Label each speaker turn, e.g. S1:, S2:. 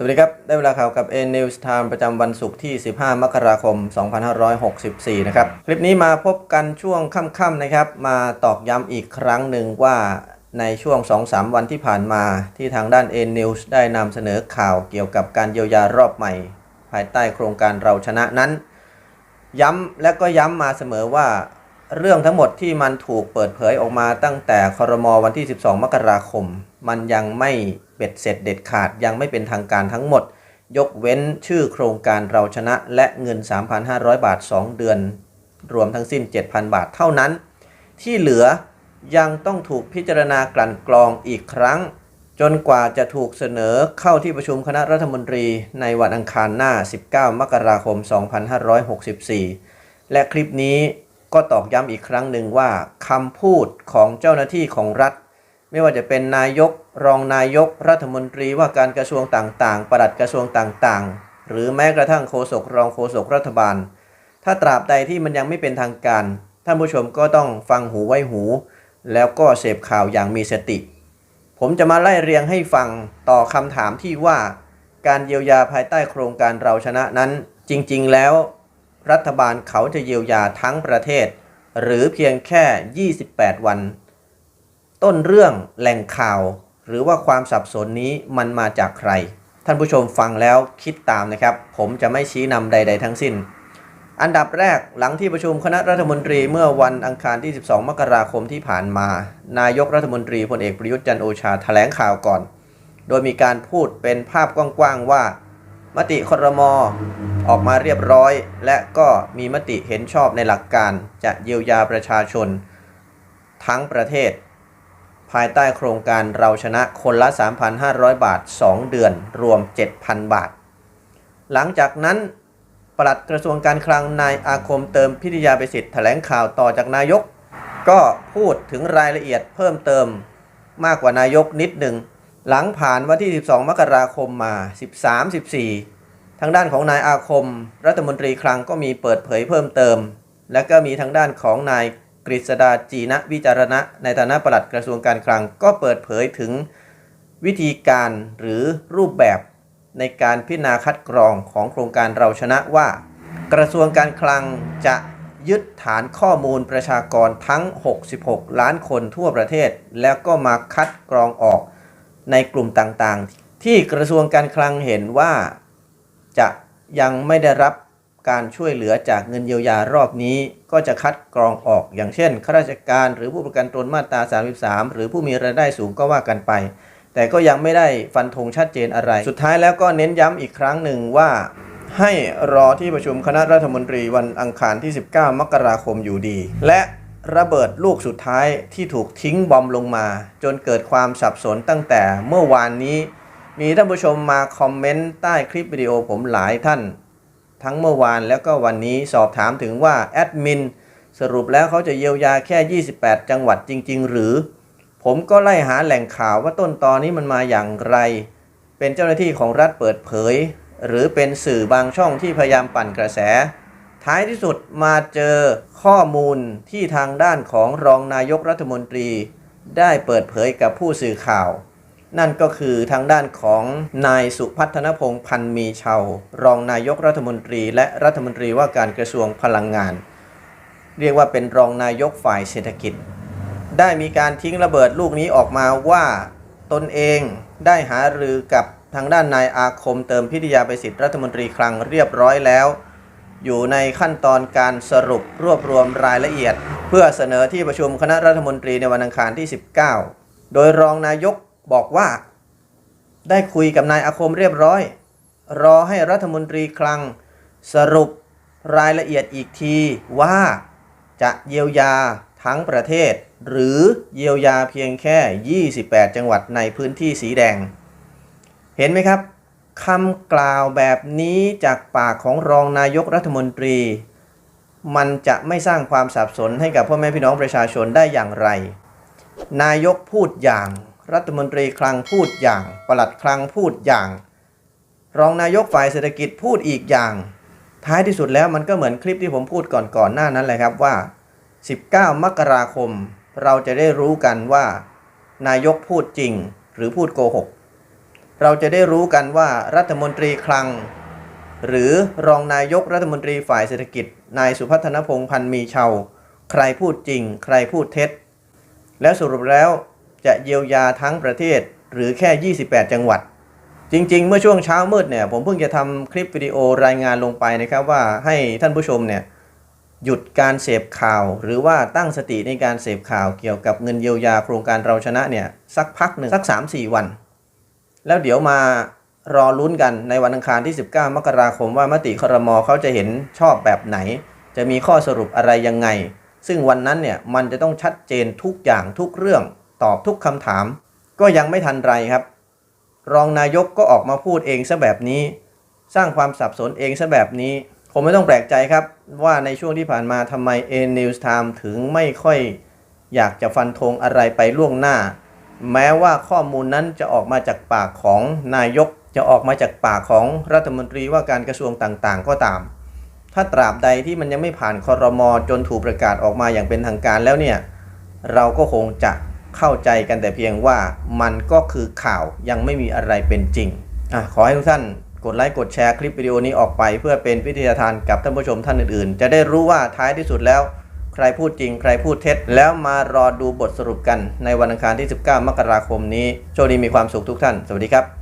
S1: สวัสดีครับ ได้เวลาข่าวกับ A News Time ประจำวันศุกร์ที่ 15 มกราคม 2564 นะครับ คลิปนี้มาพบกันช่วงค่ำๆนะครับ มาตอกย้ำอีกครั้งหนึ่งว่าในช่วง 2-3 วันที่ผ่านมาที่ทางด้าน A News ได้นำเสนอข่าวเกี่ยวกับการเยียวยารอบใหม่ ภายใต้โครงการเราชนะนั้น ย้ำและก็ย้ำมาเสมอว่า เรื่องทั้งหมดที่มันถูกเปิดเผยออกมาตั้งแต่ครมวันที่ 12 มกราคม มันยังไม่เบ็ดเสร็จเด็ดขาดยังไม่เป็นทางการทั้งหมด ยกเว้นชื่อโครงการเราชนะและเงิน 3,500 บาท 2 เดือน รวมทั้งสิ้น 7,000 บาทเท่านั้น ที่เหลือยังต้องถูกพิจารณากลั่นกรองอีกครั้ง จนกว่าจะถูกเสนอเข้าที่ประชุมคณะรัฐมนตรีในวันอังคารหน้า 19 มกราคม 2564 และคลิปนี้ ก็ตอกย้ำอีกครั้งหนึ่งว่าคำพูดของเจ้าหน้าที่ของรัฐ ไม่ว่าจะเป็นนายก รองนายก รัฐมนตรีว่าการกระทรวงต่างๆปลัดกระทรวงต่างๆ หรือแม้กระทั่งโฆษกรองโฆษกรัฐบาล ถ้าตราบใดที่มันยังไม่เป็นทางการ ท่านผู้ชมก็ต้องฟังหูไว้หู แล้วก็เสพข่าวอย่างมีสติ ผมจะมาไล่เรียงให้ฟังต่อคำถามที่ว่า การเยียวยาภายใต้โครงการเราชนะนั้น จริง ๆ แล้ว รัฐบาลเขาจะเยียวยาทั้งประเทศ หรือเพียงแค่ 28 วัน ต้นเรื่องแหล่งข่าว หรือว่าความสับสนนี้มันมาจากใคร ท่านผู้ชมฟังแล้วคิดตามนะครับ ผมจะไม่ชี้นำใด ๆ ทั้งสิ้น อันดับแรกหลังที่ประชุมคณะรัฐมนตรีเมื่อวันอังคารที่ 12 มกราคมที่ผ่านมา นายกรัฐมนตรีพลเอกประยุทธ์จันโอชาแถลงข่าวก่อน โดยมีการพูดเป็นภาพกว้างๆว่ามติครม ออกมาเรียบร้อย และก็มีมติเห็นชอบในหลักการจะเยียวยาประชาชน ทั้งประเทศ ภายใต้โครงการเราชนะคนละ 3,500 บาท 2 เดือนรวม 7,000 บาท หลังจากนั้นปลัดกระทรวงการคลังนายอาคมเติมพิทยาไปสิทธิ์แถลงข่าวต่อจากนายก ก็พูดถึงรายละเอียดเพิ่มเติมมากกว่านายกนิดหนึ่ง หลังผ่านวันที่ 12 มกราคมมา 13 14 ทางด้านของนายอาคม รัฐมนตรีคลังก็มีเปิดเผยเพิ่มเติม และก็มีทางด้านของนายกฤษดาจีนะวิจารณะ ในฐานะปลัดกระทรวงการคลังก็เปิดเผยถึงวิธีการหรือรูปแบบในการพิจารณาคัดกรองของโครงการเราชนะว่า กระทรวงการคลังจะยึดฐานข้อมูลประชากรทั้ง 66 ล้านคนทั่วประเทศ แล้วก็มาคัดกรองออกในกลุ่มต่างๆ ที่กระทรวงการคลังเห็นว่า จะยังไม่ได้รับการช่วยเหลือจากเงินเยียวยารอบนี้ ก็จะคัดกรองออก อย่างเช่นข้าราชการหรือผู้ประกันตนมาตรา 33 หรือผู้มีรายได้สูงก็ว่ากันไป แต่ก็ยังไม่ได้ฟันธงชัดเจนอะไร สุดท้ายแล้วก็เน้นย้ำอีกครั้งหนึ่งว่าให้รอที่ประชุมคณะรัฐมนตรีวันอังคารที่ 19 มกราคมอยู่ดี และระเบิดลูกสุดท้ายที่ถูกทิ้งบอมลงมา จนเกิดความสับสนตั้งแต่เมื่อวานนี้ มีท่านผู้ชมมาคอมเมนต์ใต้คลิปวิดีโอผมหลายท่าน ทั้งเมื่อวานแล้วก็วันนี้สอบถามถึงว่าแอดมินสรุปแล้วเขาจะเยียวยาแค่ 28 จังหวัดจริง ๆ หรือ ผมก็ไล่หาแหล่งข่าวว่าต้นตอนนี้มันมาอย่างไร เป็นเจ้าหน้าที่ของรัฐเปิดเผย หรือเป็นสื่อบางช่องที่พยายามปั่นกระแส ท้ายที่สุดมาเจอข้อมูลที่ทางด้านของรองนายกรัฐมนตรี ได้เปิดเผยกับผู้สื่อข่าว นั่นก็คือทางด้านของนายสุพัฒนพงษ์พันมีเชาวรองนายกรัฐมนตรี และรัฐมนตรีว่าการกระทรวงพลังงาน เรียกว่าเป็นรองนายกฝ่ายเศรษฐกิจ ได้มีการทิ้งระเบิดลูกนี้ออกมาว่าตนเองได้หารือกับทางด้านนายอาคมเติมพิทยาไปสิทธิ์รัฐมนตรีคลังเรียบร้อยแล้ว อยู่ในขั้นตอนการสรุปรวบรวมรายละเอียด เพื่อเสนอที่ประชุมคณะรัฐมนตรีในวันอังคารที่ 19 โดยรองนายก บอกว่า ได้คุยกับนายอาคมเรียบร้อย รอให้รัฐมนตรีคลัง สรุปรายละเอียดอีกทีว่าจะเยียวยาทั้งประเทศ หรือเยียวยาเพียงแค่ 28 จังหวัดในพื้นที่สีแดง เห็นไหมครับคำกล่าวแบบนี้จากปากของรองนายกรัฐมนตรี มันจะไม่สร้างความสับสนให้กับพ่อแม่พี่น้องประชาชนได้อย่างไร นายกพูดอย่าง รัฐมนตรีคลังพูดอย่าง ปลัดคลังพูดอย่าง รองนายกฝ่ายเศรษฐกิจพูดอีกอย่าง ท้ายที่สุดแล้วมันก็เหมือนคลิปที่ผมพูดก่อนก่อนหน้านั้นเลยครับว่า 19 มกราคม เราจะได้รู้กันว่า นายกพูดจริงหรือพูดโกหก เราจะได้รู้กันว่ารัฐมนตรีคลัง หรือรองนายกรัฐมนตรีฝ่ายเศรษฐกิจ นายสุพัฒนพงษ์พันธ์มีเชาใครพูดจริง ใครพูดเท็จ แล้วสรุปแล้ว จะเยียวยาทั้งประเทศหรือแค่ 28 จังหวัด จริง ๆ เมื่อช่วงเช้ามืดเนี่ยผมเพิ่งจะทำคลิปวิดีโอรายงานลงไปนะครับว่าให้ท่านผู้ชมเนี่ยหยุดการเสพข่าว หรือว่าตั้งสติในการเสพข่าวเกี่ยวกับเงินเยียวยาโครงการเราชนะเนี่ยสักพักหนึ่งสัก 3-4 วัน แล้วเดี๋ยวมารอลุ้นกันในวันอังคารที่ 19 มกราคมว่ามติครมเขาจะเห็นชอบแบบไหน จะมีข้อสรุปอะไรยังไง ซึ่งวันนั้นเนี่ยมันจะต้องชัดเจนทุกอย่างทุกเรื่อง ตอบทุกคำถาม ก็ยังไม่ทันไรครับ รองนายกก็ออกมาพูดเองซะแบบนี้ สร้างความสับสนเองซะแบบนี้ ผมไม่ต้องแปลกใจครับ ว่าในช่วงที่ผ่านมาทำไม A News Time ถึงไม่ค่อยอยากจะฟันธงอะไรไปล่วงหน้า แม้ว่าข้อมูลนั้นจะออกมาจากปากของนายก จะออกมาจากปากของรัฐมนตรีว่าการกระทรวงต่างๆ ก็ตาม ถ้าตราบใดที่มันยังไม่ผ่านคอรมอจนถูกประกาศออกมาอย่างเป็นทางการแล้วเนี่ย เราก็คงจะ เข้าใจกันแต่เพียงว่ามันก็คือข่าวยังไม่มีอะไรเป็นจริงอะขอให้ทุกท่านกดไลค์กดแชร์คลิปวิดีโอนี้ออกไป เพื่อเป็นวิทยาทานกับท่านผู้ชมท่านอื่นๆ จะได้รู้ว่าท้ายที่สุดแล้ว ใครพูดจริง ใครพูดเท็จ แล้วมารอดูบทสรุปกันในวันอังคารที่ 19 มกราคมนี้โชคดีมีความสุขทุกท่าน สวัสดีครับ